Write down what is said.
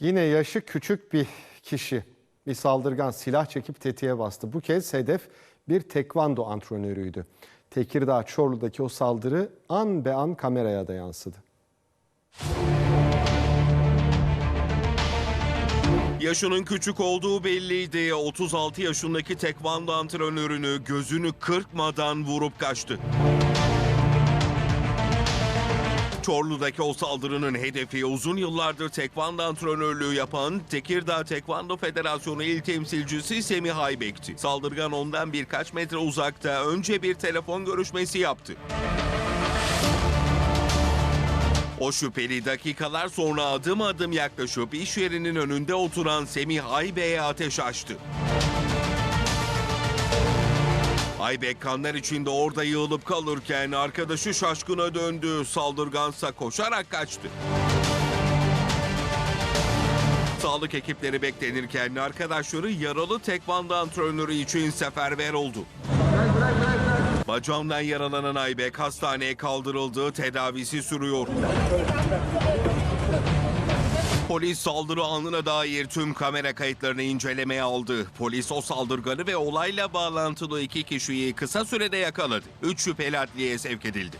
Yine yaşı küçük bir kişi, bir saldırgan silah çekip tetiğe bastı. Bu kez hedef bir tekvando antrenörüydü. Tekirdağ Çorlu'daki o saldırı an be an kameraya da yansıdı. Yaşının küçük olduğu belliydi. 36 yaşındaki tekvando antrenörünü gözünü kırpmadan vurup kaçtı. Çorlu'daki o saldırının hedefi uzun yıllardır tekvando antrenörlüğü yapan Tekirdağ Tekvando Federasyonu il temsilcisi Semih Aybek'ti. Saldırgan ondan birkaç metre uzakta önce bir telefon görüşmesi yaptı. O şüpheli dakikalar sonra adım adım yaklaşıp iş yerinin önünde oturan Semih Aybek'e ateş açtı. Aybek kanlar içinde orada yığılıp kalırken arkadaşı şaşkına döndü. Saldırgansa koşarak kaçtı. Sağlık ekipleri beklenirken arkadaşları yaralı tekvando antrenörü için seferber oldu. Bacağından yaralanan Aybek hastaneye kaldırıldı, tedavisi sürüyor. Polis saldırı anına dair tüm kamera kayıtlarını incelemeye aldı. Polis o saldırganı ve olayla bağlantılı iki kişiyi kısa sürede yakaladı. Üç şüpheli adliyeye sevk edildi.